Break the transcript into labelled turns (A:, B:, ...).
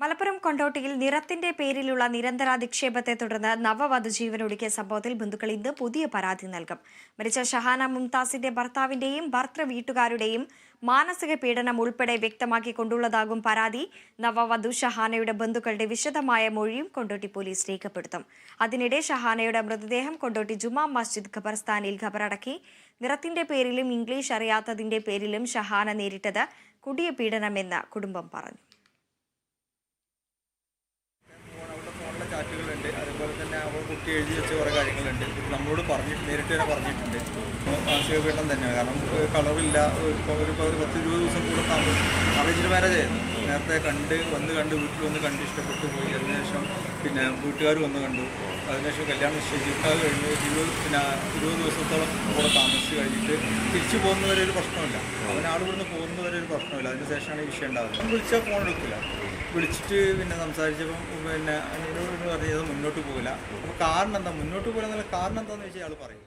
A: മലപ്പുറം കൊണ്ടോട്ടിയിൽ നിറത്തിന്റെ പേരിലുള്ള നിരന്തരാധിക്ഷേപത്തെ തുടർന്ന് നവവധു ജീവനൊടുക്കിയ സംഭവത്തിൽ ബന്ധുക്കൾ ഇന്ന് പുതിയ പരാതി നൽകും. മരിച്ച ഷഹാന മുംതാസിന്റെ ഭർത്താവിന്റെയും ഭർത്തൃ വീട്ടുകാരുടെയും മാനസിക പീഡനം ഉൾപ്പെടെ വ്യക്തമാക്കിക്കൊണ്ടുള്ളതാകും പരാതി. നവവധു ഷഹാനയുടെ ബന്ധുക്കളുടെ വിശദമായ മൊഴിയും കൊണ്ടോട്ടി പോലീസ് രേഖപ്പെടുത്തും. അതിനിടെ ഷഹാനയുടെ മൃതദേഹം കൊണ്ടോട്ടി ജുമാ മസ്ജിദ് ഖബർസ്ഥാനിൽ ഖബറടക്കി. നിറത്തിന്റെ പേരിലും ഇംഗ്ലീഷ് അറിയാത്തതിന്റെ പേരിലും ഷഹാന നേരിട്ടത് കുടിയ പീഡനമെന്ന് കുടുംബം പറഞ്ഞു.
B: തന്നെ അവൾ കുട്ടി എഴുതി വെച്ച കുറേ കാര്യങ്ങളുണ്ട്. നമ്മളോട് പറഞ്ഞിട്ട് നേരിട്ട് തന്നെ പറഞ്ഞിട്ടുണ്ട്. മാനസിക പീഡനം തന്നെയാണ്. കാരണം കളറില്ല ഒരു ഒരു പത്ത് ഇരുപത് ദിവസം കൂടെ താമസം അറേഞ്ച്ഡ് മാരേജ് ആയിരുന്നു. നേരത്തെ കണ്ട് വന്ന് കണ്ട് വീട്ടിൽ വന്ന് കണ്ട് ഇഷ്ടപ്പെട്ടു പോയി. അതിനുശേഷം പിന്നെ വീട്ടുകാർ വന്ന് കണ്ടു. അതിനുശേഷം കല്യാണം നിശ്ചയിച്ചിട്ട് കഴിഞ്ഞ് ഇരുപത് പിന്നെ ഇരുപത് ദിവസത്തോളം കൂടെ താമസിച്ച് കഴിഞ്ഞിട്ട് തിരിച്ചു പോകുന്നവരെ ഒരു പ്രശ്നമില്ല അവനാൾ ഇവിടുന്ന് പോകുന്നവരെ ഒരു പ്രശ്നമില്ല അതിനുശേഷമാണ് ഈ വിഷയം ഉണ്ടാകുന്നത് വിളിച്ചാൽ ഫോൺ എടുക്കില്ല. വിളിച്ചിട്ട് പിന്നെ സംസാരിച്ചപ്പം പിന്നെ എന്നോട് പറഞ്ഞത് മുന്നോട്ട് പോകില്ല അപ്പോൾ കാരണം എന്താ മുന്നോട്ട് പോകില്ല എന്നുള്ള കാരണം എന്താണെന്ന് വെച്ചാൽ അയാൾ പറയും.